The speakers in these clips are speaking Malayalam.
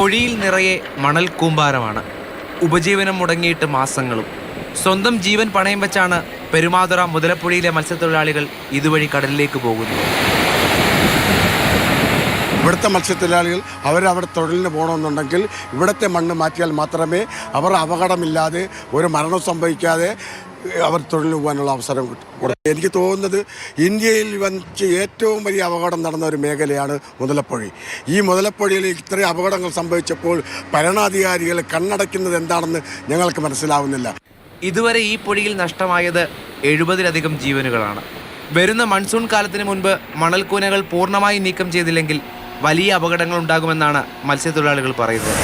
പൊഴിയിൽ നിറയെ മണൽ കൂമ്പാരമാണ്. ഉപജീവനം മുടങ്ങിയിട്ട് മാസങ്ങളും. സ്വന്തം ജീവൻ പണയം വെച്ചാണ് പെരുമാതുറ മുതലപ്പുഴയിലെ മത്സ്യത്തൊഴിലാളികൾ ഇതുവഴി കടലിലേക്ക് പോകുന്നത്. ഇവിടുത്തെ മത്സ്യത്തൊഴിലാളികൾ അവരവിടെ തൊഴിലിന് പോകണമെന്നുണ്ടെങ്കിൽ ഇവിടുത്തെ മണ്ണ് മാറ്റിയാൽ മാത്രമേ അവർ അപകടമില്ലാതെ ഒരു മരണം സംഭവിക്കാതെ അവർ തൊഴിൽ പോകാനുള്ള അവസരം കിട്ടും. എനിക്ക് തോന്നുന്നത് ഇന്ത്യയിൽ വച്ച് ഏറ്റവും വലിയ അപകടം നടന്ന ഒരു മേഖലയാണ് മുതലപ്പൊഴി. ഈ മുതലപ്പുഴയിൽ ഇത്രയും അപകടങ്ങൾ സംഭവിച്ചപ്പോൾ ഭരണാധികാരികൾ കണ്ണടയ്ക്കുന്നത് എന്താണെന്ന് ഞങ്ങൾക്ക് മനസ്സിലാവുന്നില്ല. ഇതുവരെ ഈ പൊഴിയിൽ നഷ്ടമായത് എഴുപതിലധികം ജീവനുകളാണ്. വരുന്ന മൺസൂൺ കാലത്തിന് മുൻപ് മണൽക്കൂനകൾ പൂർണമായി നീക്കം ചെയ്തില്ലെങ്കിൽ വലിയ അപകടങ്ങൾ ഉണ്ടാകുമെന്നാണ് മത്സ്യത്തൊഴിലാളികൾ പറയുന്നത്.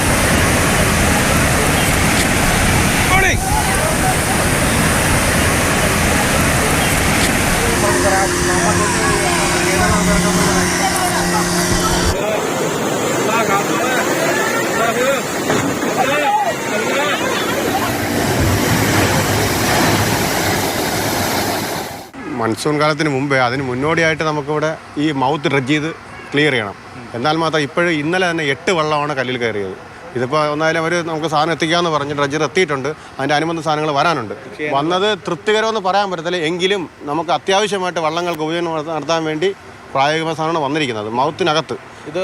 മൺസൂൺ കാലത്തിന് മുമ്പേ അതിന് മുന്നോടിയായിട്ട് നമുക്കിവിടെ ഈ മൗത്ത് ഡ്രഡ്ജ് ചെയ്ത് ക്ലിയർ ചെയ്യണം. എന്നാൽ മാത്രം ഇപ്പോഴും ഇന്നലെ തന്നെ എട്ട് വള്ളമാണ് കല്ലിൽ കയറിയത്. ഇതിപ്പോൾ ഒന്നായാലും അവർ നമുക്ക് സാധനം എത്തിക്കാമെന്ന് പറഞ്ഞ് ഡ്രഡ്ജർ എത്തിയിട്ടുണ്ട്. അതിന്റെ അനുബന്ധ സാധനങ്ങൾ വരാനുണ്ട്. വന്നത് തൃപ്തികരമെന്ന് പറയാൻ പറ്റത്തില്ല. എങ്കിലും നമുക്ക് അത്യാവശ്യമായിട്ട് വള്ളങ്ങൾക്ക് ഉപയോഗം നടത്താൻ വേണ്ടി പ്രായോഗിക സാധനമാണ് വന്നിരിക്കുന്നത്. മൗത്തിനകത്ത്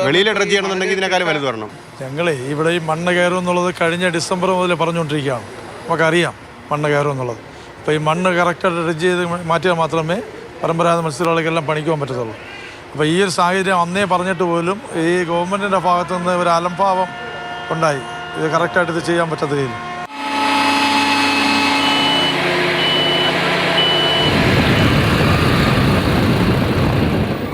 വെളിയിൽ ഡ്രഡ്ജ് ചെയ്യണമെന്നുണ്ടെങ്കിൽ ഇതിനേക്കാൾ വലുത് വരണം. ഞങ്ങളെ ഇവിടെ ഈ മണ്ണ് കയറും എന്നുള്ളത് കഴിഞ്ഞ ഡിസംബർ മുതൽ പറഞ്ഞുകൊണ്ടിരിക്കുകയാണ്. നമുക്കറിയാം മണ്ണ് കയറും എന്നുള്ളത് അപ്പോൾ ഈ മണ്ണ് കറക്റ്റായിട്ട് ഡ്രഡ്ജ് ചെയ്ത് മാറ്റിയാൽ മാത്രമേ പരമ്പരാഗത മത്സ്യത്തൊഴിലാളികളെല്ലാം പണിക്ക് പോകാൻ പറ്റത്തുള്ളൂ. അപ്പോൾ ഈ ഒരു സാഹചര്യം അന്നേ പറഞ്ഞിട്ട് പോലും ഈ ഗവൺമെന്റിന്റെ ഭാഗത്തു നിന്ന് ഒരു അലംഭാവം ഉണ്ടായി. ഇത് കറക്റ്റായിട്ട് ഇത് ചെയ്യാൻ പറ്റത്തില്ല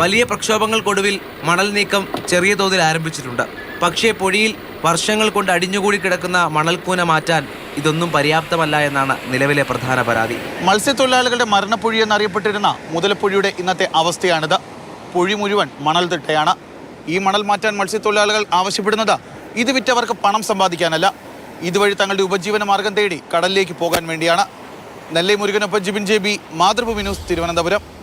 വലിയ പ്രക്ഷോഭങ്ങൾക്കൊടുവിൽ മണൽ നീക്കം ചെറിയ തോതിൽ ആരംഭിച്ചിട്ടുണ്ട്. പക്ഷേ പൊഴിയിൽ വർഷങ്ങൾ കൊണ്ട് അടിഞ്ഞുകൂടി കിടക്കുന്ന മണൽക്കൂന മാറ്റാൻ ഇതൊന്നും പര്യാപ്തമല്ല എന്നാണ് നിലവിലെ പ്രധാന പരാതി. മത്സ്യത്തൊഴിലാളികളുടെ മരണപ്പുഴി എന്നറിയപ്പെട്ടിരുന്ന മുതലപ്പുഴിയുടെ ഇന്നത്തെ അവസ്ഥയാണിത്. പുഴി മുഴുവൻ മണൽ തിട്ടയാണ്. ഈ മണൽ മാറ്റാൻ മത്സ്യത്തൊഴിലാളികൾ ആവശ്യപ്പെടുന്നത് ഇത് വിറ്റവർക്ക് പണം സമ്പാദിക്കാനല്ല. ഇതുവഴി തങ്ങളുടെ ഉപജീവന മാർഗം തേടി കടലിലേക്ക് പോകാൻ വേണ്ടിയാണ്. Nellai മുരുകനൊപ്പം Jibin J B Mathrubhumi news Thiruvananthapuram.